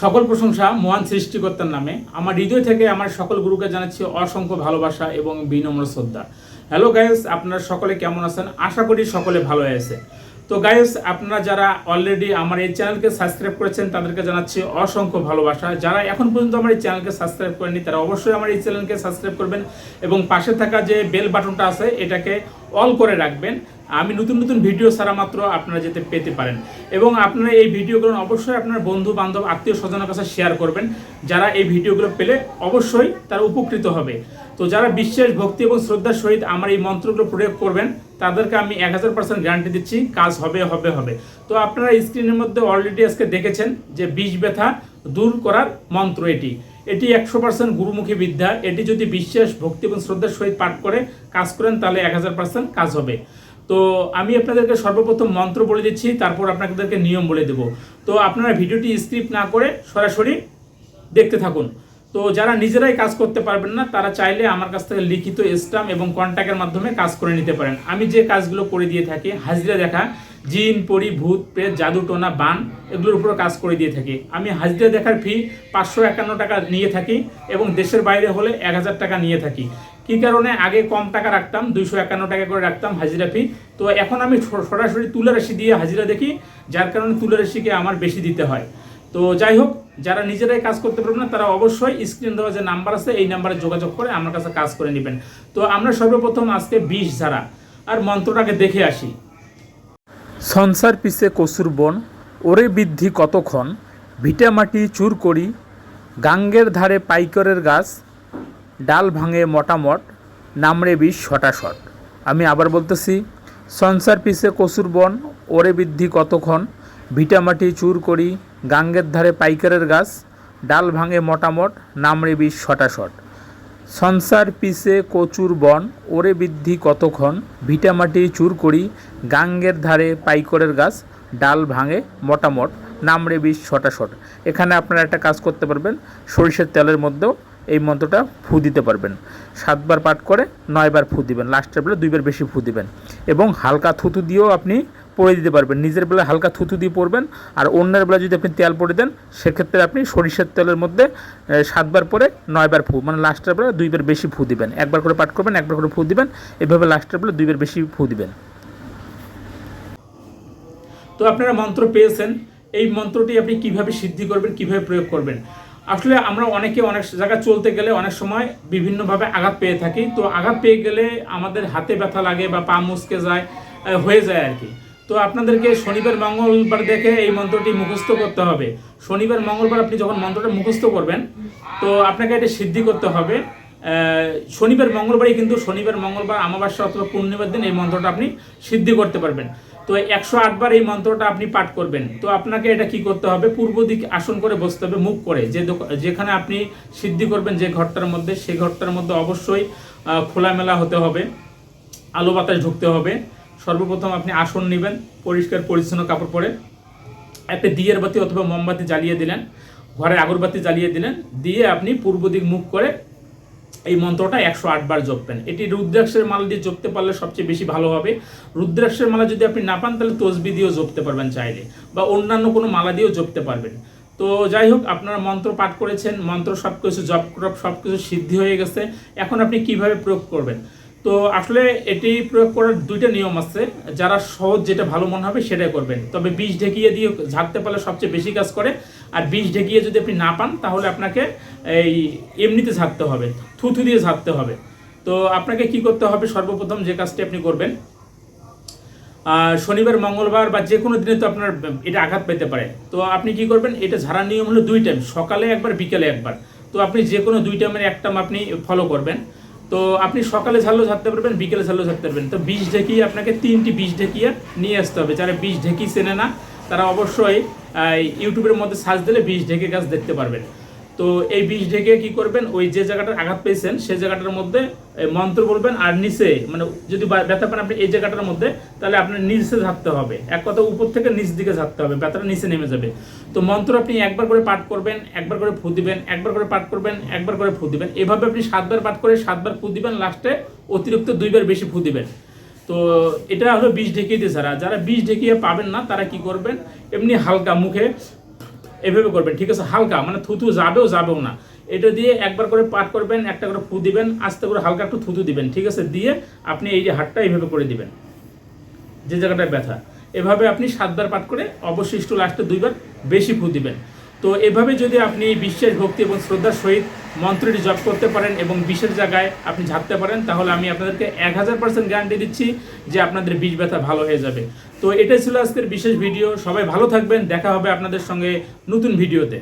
সকল প্রশংসা মহান সৃষ্টিকর্তার নামে। আমার হৃদয় থেকে আমার সকল গুরুকে জানাচ্ছি অসংখ্য ভালোবাসা এবং বিনম্র শ্রদ্ধা। হ্যালো গাইস আপনারা সকলে কেমন আছেন? আশা করি সকলে ভালো আছে। তো গাইস আপনারা যারা অলরেডি আমার এই চ্যানেলকে সাবস্ক্রাইব করেছেন, তাদেরকে জানাচ্ছি অসংখ্য ভালোবাসা। যারা এখন পর্যন্ত আমার এই চ্যানেলকে সাবস্ক্রাইব করেনি তারা অবশ্যই আমার এই চ্যানেলকে সাবস্ক্রাইব করবেন এবং পাশে থাকা যে বেল বাটনটা আছে, এটাকে অল করে রাখবেন। আমি নতুন নতুন ভিডিও ছাড়া মাত্র আপনারা যেতে পেতে পারেন। এবং আপনারা এই ভিডিওগুলো অবশ্যই আপনার বন্ধু, বান্ধব, আত্মীয় স্বজনের কাছে শেয়ার করবেন। যারা এই ভিডিওগুলো পেলে অবশ্যই তারা উপকৃত হবে। তো যারা বিশ্বাস ভক্তি এবং শ্রদ্ধার সহিত আমার এই মন্ত্রগুলো প্রয়োগ করবেন, তাদেরকে আমি এক হাজার পার্সেন্ট গ্যারান্টি দিচ্ছি, কাজ হবে হবে হবে। তো আপনারা স্ক্রিনের মধ্যে অলরেডি আজকে দেখেছেন যে বিষ ব্যথা দূর করার মন্ত্র এটি। এটি একশো পার্সেন্ট গুরুমুখী বিদ্যা। এটি যদি বিশ্বাস ভক্তি এবং শ্রদ্ধার সহিত পাঠ করে কাজ করেন, তাহলে এক হাজার পার্সেন্ট কাজ হবে। তো আমি আপনাদেরকে সর্বপ্রথম মন্ত্র বলে দিচ্ছি, তারপর আপনাদেরকে নিয়ম বলে দেব। তো আপনারা ভিডিওটি স্ক্রিপ্ট না করে সরাসরি দেখতে থাকুন। তো যারা নিজেরাই কাজ করতে পারবেন না, তারা চাইলে আমার কাছ থেকে লিখিত স্টাম্প এবং কন্ট্যাক্টের মাধ্যমে কাজ করে নিতে পারেন। আমি যে কাজগুলো করে দিয়ে থাকি, হাজিরা দেখা, জিন, পরি, ভূত, প্রেত, জাদু, টোনা, বান, এগুলোর উপর কাজ করে দিয়ে থাকি। আমি হাজিরা দেখার ফি পাঁচশো একান্ন টাকা নিয়ে থাকি এবং দেশের বাইরে হলে এক হাজার টাকা নিয়ে থাকি। কী কারণে? আগে কম টাকা রাখতাম, দুইশো একান্ন টাকা করে রাখতাম হাজিরা ফি তো এখন আমি সরাসরি তুলা রাশি দিয়ে হাজিরা দেখি, যার কারণে তুলা রাশিকে আমার বেশি দিতে হয়। তো যাই হোক, যারা নিজেরাই কাজ করতে পারবেন না, তারা অবশ্যই স্ক্রিন দেওয়া যে নাম্বার আছে, এই নাম্বারে যোগাযোগ করে আমার কাছে কাজ করে নেবেন। তো আমরা সর্বপ্রথম আজকে বিষ ঝাড়া আর মন্ত্রটাকে দেখে আসি। সংসার পিছে কসুর বন, ওরে বৃদ্ধি কতক্ষণ? ভিটামাটি চুর করি, গাঙ্গের ধারে পাইকরের গাছ ডাল ভাঙে মোটামট, নামড়ে বিষ শটাশট আমি আবার বলতেছি, সংসার পিছে কসুর বন, ওরে বৃদ্ধি কতক্ষণ? ভিটামাটি চুর করি, গাঙ্গের ধারে পাইকারের গাছ, ডাল ভাঙে মোটামট, নামড়ে বিষ শটাশট সংসার পিছে কচুর বন, ওরে বৃদ্ধি কতক্ষণ? ভিটামাটি চুর করি, গাঙ্গের ধারে পাইকরের গাছ, ডাল ভাঙে মোটামট, নামড়ে বিষ শটাশট এখানে আপনারা একটা কাজ করতে পারবেন, সরিষার তেলের মধ্যেও এই মন্ত্রটা ফু দিতে পারবেন। সাতবার পাঠ করে নয়বার ফু দিবেন। লাস্টের বেলা দুইবার বেশি ফু দিবেন। এবং হালকা থুতু দিয়েও আপনি পরে দিতে পারবেন। নিজের বেলা হালকা থুতু দিয়ে পরবেন আর অন্যের বেলা যদি আপনি তেল পরে দেন, সেক্ষেত্রে আপনি সরিষার তেলের মধ্যে সাতবার পরে নয়বার ফু মানে লাস্টের বেলা দুইবার বেশি ফু দিবেন। একবার করে পাঠ করবেন, একবার করে ফু দিবেন। এভাবে লাস্টের বেলা দুইবার বেশি ফু দিবেন। তো আপনারা মন্ত্র পেয়েছেন। এই মন্ত্রটি আপনি কীভাবে সিদ্ধি করবেন, কীভাবে প্রয়োগ করবেন? আসলে আমরা অনেকে অনেক জায়গায় চলতে গেলে অনেক সময় বিভিন্নভাবে আঘাত পেয়ে থাকি। তো আঘাত পেয়ে গেলে আমাদের হাতে ব্যথা লাগে বা পা মুচকে যায় হয়ে যায় আর কি। তো আপনাদেরকে শনিবার, মঙ্গলবার দেখে এই মন্ত্রটি মুখস্থ করতে হবে। শনিবার, মঙ্গলবার আপনি যখন মন্ত্রটা মুখস্থ করবেন, তো আপনাকে এটা সিদ্ধি করতে হবে। শনিবার, মঙ্গলবারই কিন্তু শনিবার, মঙ্গলবার, অমাবস্যা অথবা পূর্ণিমার দিন এই মন্ত্রটা আপনি সিদ্ধি করতে পারবেন। তো একশো আটবার এই মন্ত্রটা আপনি পাঠ করবেন। তো আপনাকে এটা কি করতে হবে? পূর্ব দিক আসন করে বসতে হবে, মুখ করে। যে যেখানে আপনি সিদ্ধি করবেন যে ঘরটার মধ্যে সেই ঘরটার মধ্যে অবশ্যই খোলামেলা হতে হবে, আলো বাতাস ঢুকতে হবে। সর্বপ্রথম আপনি আসন নেবেন, পরিষ্কার পরিচ্ছন্ন কাপড় পরে। একটা দিয়ের বাতি অথবা মোমবাতি জ্বালিয়ে দিলেন ঘরে আগরবাতি জ্বালিয়ে দিলেন, দিয়ে আপনি পূর্ব দিক মুখ করে এই মন্ত্রটা একশো আটবার জপবেন। এটি রুদ্রাক্ষের মালা দিয়ে জপতে পারলে সবচেয়ে বেশি ভালো হবে। রুদ্রাক্ষের মালা যদি আপনি না পান, তাহলে তসবি দিয়েও জপতে পারবেন চাইলে বা অন্যান্য কোনো মালা দিয়েও জপতে পারবেন। তো যাই হোক, আপনারা মন্ত্র পাঠ করেছেন, মন্ত্র সব কিছু জপ সব কিছু সিদ্ধি হয়ে গেছে। এখন আপনি কীভাবে প্রয়োগ করবেন? তো আসলে এটি প্রয়োগ করার দুইটা নিয়ম আছে। যারা সহজ যেটা ভালো মনে হবে সেটাই করবেন। তবে বিষ ঢেকিয়ে দিয়ে ঝাড়তে পারলে সবচেয়ে বেশি কাজ করে। আর বিষ ঢেকিয়ে যদি আপনি না পান, তাহলে আপনাকে এই এমনিতে ঝাড়তে হবে, থুথু দিয়ে ঝাড়তে হবে। তো আপনাকে কি করতে হবে? সর্বপ্রথম যে কাজটি আপনি করবেন শনিবার, মঙ্গলবার বা যে কোনো দিনে তো আপনার এটা আঘাত পেতে পারে। তো আপনি কি করবেন? এটা ঝাড়ার নিয়ম হলো দুই টাইম সকালে একবার, বিকেলে একবার। তো আপনি যে কোনো দুই টাইমের এক টাইম আপনি ফলো করবেন। তো আপনি সকালে ঝালও ঝাড়তে পারবেন, বিকেলে ঝালও ঝাড়তে পারবেন। তো বিষ ঢেকিয়ে আপনাকে তিনটি বিষ ঢেকিয়ে নিয়ে আসতে হবে। যারা বিষ ঢেকি চেনে না, তারা অবশ্যই ইউটিউবের মধ্যে সার্চ দিলে বিষ ঢেকে গাছ দেখতে পারবেন। তো এই বিষ ঢেকে কি করবেন? ওই যে জায়গাটার আঘাত পেয়েছেন, সেই জায়গাটার মধ্যে মন্ত্র বলবেন, আর নিচে মানে যদি ব্যথা পান আপনি এই জায়গাটার মধ্যে, তাহলে আপনার নিচে ঝাড়তে হবে। এক কথা উপর থেকে নিচ দিকে ঝাড়তে হবে, ব্যথাটা নিচে নেমে যাবে। তো মন্ত্র আপনি একবার করে পাঠ করবেন, একবার করে ফু দিবেন, একবার করে পাঠ করবেন, একবার করে ফু দিবেন। এভাবে আপনি সাতবার পাঠ করে সাতবার ফু দিবেন, লাস্টে অতিরিক্ত দুইবার বেশি ফু দিবেন। তো এটা হলো বিষ ঢেকিয়ে দিয়ে ছাড়া যারা বিষ ঢেকিয়ে পাবেন না, তারা কি করবেন? এমনি হালকা মুখে এভাবে করবেন, ঠিক আছে? হালকা মানে থুতু যাবেও যাবেও না। এটা দিয়ে একবার করে পাট করবেন, একটা করে ফু দিবেন, আস্তে করে হালকা একটু থুতু দিবেন, ঠিক আছে? দিয়ে আপনি এই যে হাতটা এইভাবে করে দিবেন, যে জায়গাটায় ব্যথা। এভাবে আপনি সাতবার পাট করে অবশিষ্ট লাস্টে দুইবার বেশি ফু দিবেন। তো এভাবে যদি আপনি বিশ্বাস ভক্তি এবং শ্রদ্ধার সহিত মন্ত্রটি জপ করতে পারেন এবং বিশেষ জায়গায় আপনি ঝাঁকতে পারেন, তাহলে আমি আপনাদেরকে এক হাজার পার্সেন্ট গ্যারান্টি দিচ্ছি যে আপনাদের বিষ ব্যথা ভালো হয়ে যাবে। তো এটাই ছিল আজকের বিশেষ ভিডিও সবাই ভালো থাকবেন। দেখা হবে আপনাদের সঙ্গে নতুন ভিডিওতে